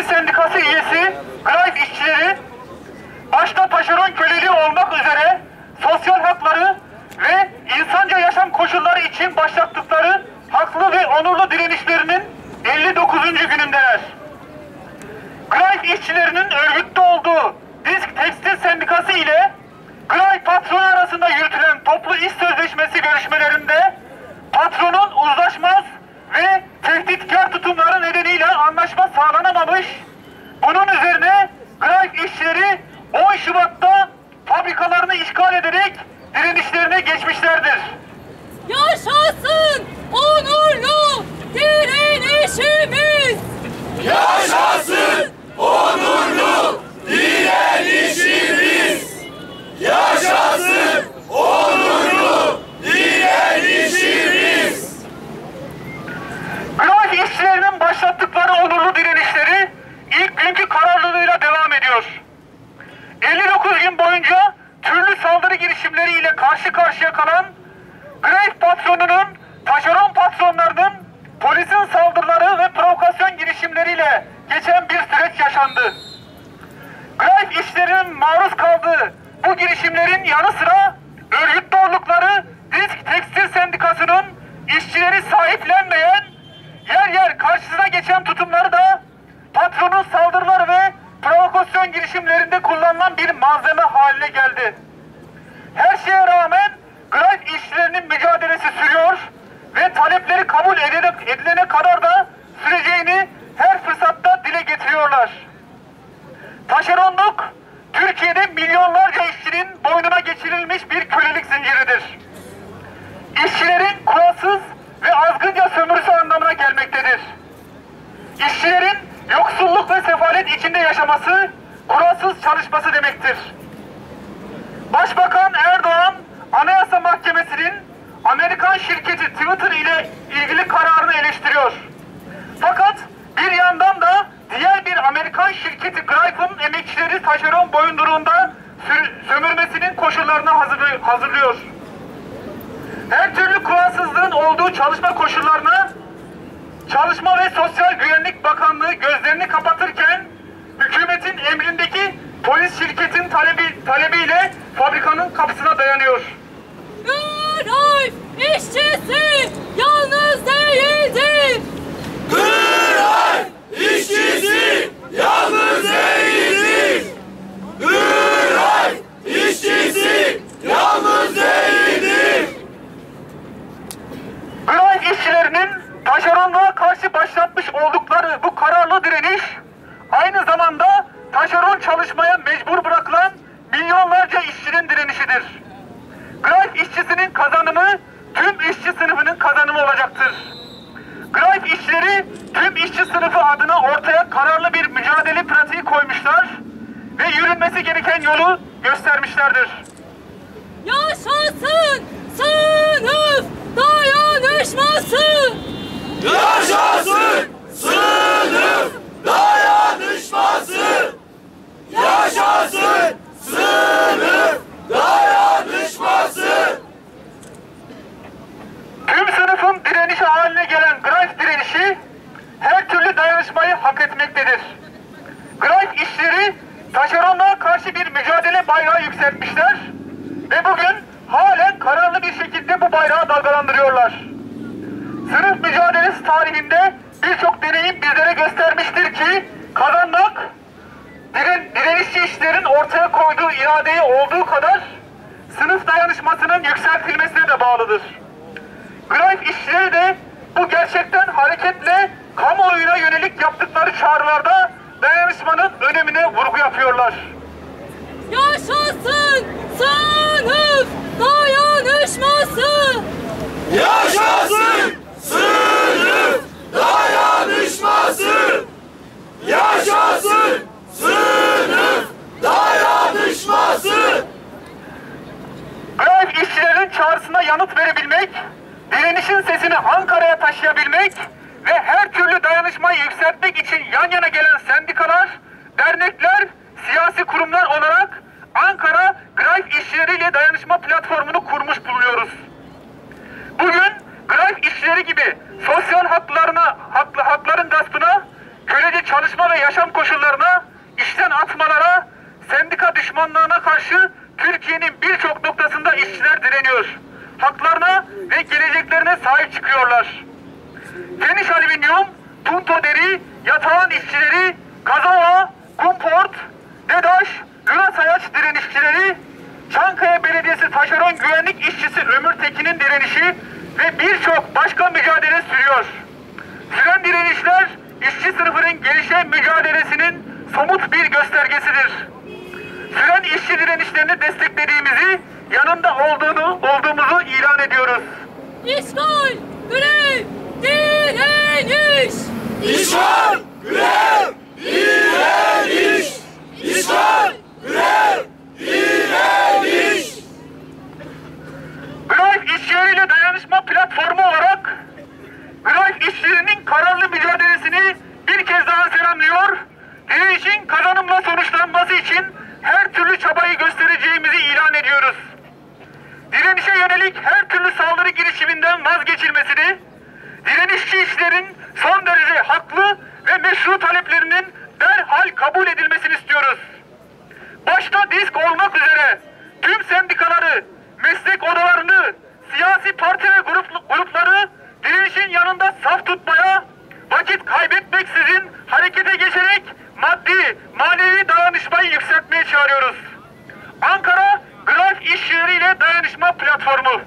Tekstil Sendikası üyesi Greif işçileri başta taşeron köleliği olmak üzere sosyal hakları ve insanca yaşam koşulları için başlattıkları haklı ve onurlu direnişlerinin 59. günündeler. Greif işçilerinin örgütte olduğu Disk Tekstil Sendikası ile Greif patronu arasında yürütülen toplu iş sözleşmesi görüşmelerinde patronun uzlaşmaz ve tehditkar tutumları nedeniyle anlaşma sağlanamamış. Bunun üzerine Greif işçileri 10 Şubat'ta fabrikalarını işgal ederek direnişlerine geçmişlerdir. Yaşasın onurlu direnişimiz. Yaşasın onurlu direnişimiz. Yaşasın onurlu direnişimiz. Greif işçilerinin başlattıkları onurlu direnişleri ilk günkü kararlılığıyla devam ediyor. 59 gün boyunca türlü saldırı girişimleriyle karşı karşıya kalan Greif patronunun, taşeron patronlarının polisin saldırıları ve provokasyon girişimleriyle geçen bir süreç yaşandı. Greif işçilerinin maruz kaldığı bu girişimlerin yanı sıra örgütlü oldukları Disk Tekstil Sendikası'nın işçileri sahiplenmeyen, yer yer karşısına geçen tutumları da patronun saldırıları ve provokasyon girişimlerinde kullanılan bir malzeme haline geldi. Her şeye rağmen Greif işçilerinin mücadelesi sürüyor ve talepleri kabul edilene, edilene kadar da süreceğini her fırsatta dile getiriyorlar. Taşeronluk, Türkiye'de milyonlarca işçinin boynuna geçirilmiş bir kölelik zinciridir. İşçilerin kuralsız azgınca sömürüsü anlamına gelmektedir. İşçilerin yoksulluk ve sefalet içinde yaşaması, kuralsız çalışması demektir. Başbakan Erdoğan, Anayasa Mahkemesi'nin Amerikan şirketi Twitter ile ilgili kararını eleştiriyor. Fakat bir yandan da diğer bir Amerikan şirketi Greif'ın emekçileri taşeron boyunduruğunda sömürmesinin koşullarını hazırlıyor. Her türlü olduğu çalışma koşullarına Çalışma ve Sosyal Güvenlik Bakanlığı gözlerini kapatırken hükümetin emrindeki polis şirketin talebi, talebiyle fabrikanın kapısına dayanıyor. Greif işçilerinin taşeronluğa karşı başlatmış oldukları bu kararlı direniş aynı zamanda taşeron çalışmaya mecbur bırakılan milyonlarca işçinin direnişidir. Greif işçisinin kazanımı tüm işçi sınıfının kazanımı olacaktır. Greif işçileri tüm işçi sınıfı adına ortaya kararlı bir mücadele pratiği koymuşlar ve yürünmesi gereken yolu göstermişlerdir. Yaşasın sınıf dayanışması. Yaşasın sınıf dayanışması. Yaşasın sınıf dayanışması. Tüm sınıfın direnişi haline gelen Greif direnişi her dayanışmayı hak etmektedir. Greif işçileri taşeronluğa karşı bir mücadele bayrağı yükseltmişler ve bugün halen kararlı bir şekilde bu bayrağı dalgalandırıyorlar. Sınıf mücadelesi tarihinde birçok deneyim bizlere göstermiştir ki kazanmak diren, direnişçi işlerin ortaya koyduğu iradeye olduğu kadar sınıf dayanışmasının yükseltilmesine de bağlıdır. Greif işçileri de bu gerçekten hareketle kamuoyuna yönelik yaptıkları çağrılarda dayanışmanın önemine vurgu yapıyorlar. Yaşasın sınıf dayanışması. Yaşasın sınıf dayanışması. Yaşasın sınıf dayanışması. Greif işçilerin çağrısına yanıt verebilmek, direnişin sesini Ankara'ya taşıyabilmek ve her türlü dayanışmayı yükseltmek için yan yana gelen sendikalar, dernekler, siyasi kurumlar olarak Ankara Greif işçileriyle dayanışma platformunu kurmuş bulunuyoruz. Bugün Greif işçileri gibi sosyal haklarına, haklı, hakların gaspına, kölece çalışma ve yaşam koşullarına, işten atmalara, sendika düşmanlığına karşı Türkiye'nin birçok noktasında işçiler direniyor. Haklarına ve geleceklerine sahip çıkıyorlar. Feniş Alüminyum, Punto Deri, Yatağan işçileri, Kazova, Kumport, Dedaş, Luna Sayaç direnişçileri, Çankaya Belediyesi taşeron güvenlik işçisi Ömür Tekin'in direnişi ve birçok başka mücadele sürüyor. Süren direnişler işçi sınıfının gelişen mücadelesinin somut bir göstergesidir. Süren işçi direnişlerini desteklediğimizi, yanında olduğunu, olduğumuzu ilan ediyoruz. İşgal, grev, direniş. İşgal, grev, direniş. İşgal, grev, direniş. Greif işçileriyle dayanışma platformu olarak Greif işçilerinin kararlı mücadelesini bir kez daha selamlıyor. Direnişin kazanımla sonuçlanması için her türlü çabayı göstereceğimizi ilan ediyoruz. Direnişe yönelik her türlü saldırı girişiminden vazgeçilmesini, direnişçi işlerin son derece haklı ve meşru taleplerinin derhal kabul edilmesini istiyoruz. Başta disk olmak üzere tüm sendikaları, meslek odalarını, siyasi parti ve grup, grupları direnişin yanında saf tutmaya, vakit kaybetmeksizin harekete geçerek maddi, manevi dayanışmayı yükseltmeye çağırıyoruz. Ankara Graf İşyeri ile Dayanışma Platformu.